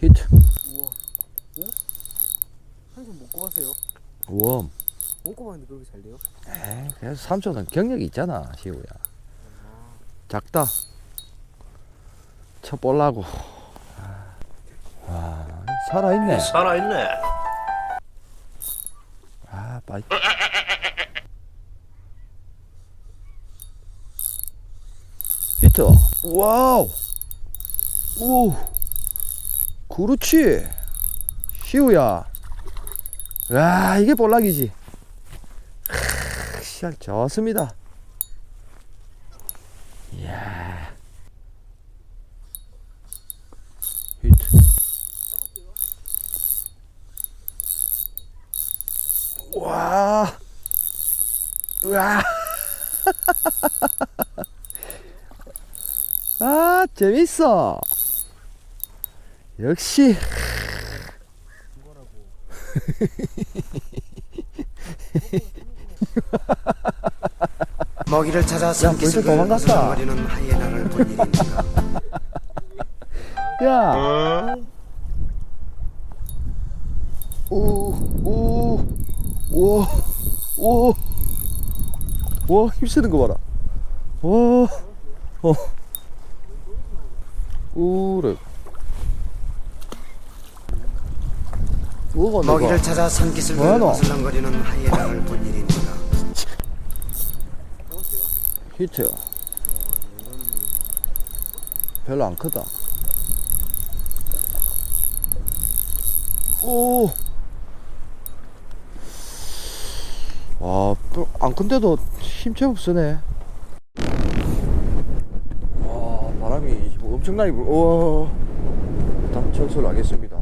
히트. 우와. 어? 한손 못 꼽았어요? 웜. 못 꼽았는데 그렇게 잘 돼요? 에이, 그래서 삼촌은 경력이 있잖아, 시우야. 작다. 쳐 볼라고. 와, 살아있네. 살아있네. 아, 빠이. 히트. 와우. 오. 그렇지. 시우야. 와, 이게 볼락이지. 크, 시작 좋습니다. 이야. 히트. 와. 와. 아, 재밌어. 역시. 먹이를 찾아 산기슭을 도망갔다. 어슬렁거리는 하이에나를 본. 야. 오, 오, 오, 오, 와, 힘쓰는 거 봐라. 와, 어, 우래. 뭐가 먹이를? 찾아 산기슭을 뭐하노? 어슬렁거리는 하이에나를 본 일입니다. 히트야. 별로 안 크다. 오. 와, 뼈- 안 큰데도 힘 제법 쓰네. 와, 바람이 뭐 엄청나게 불, 우와. 다 철수를 하겠습니다.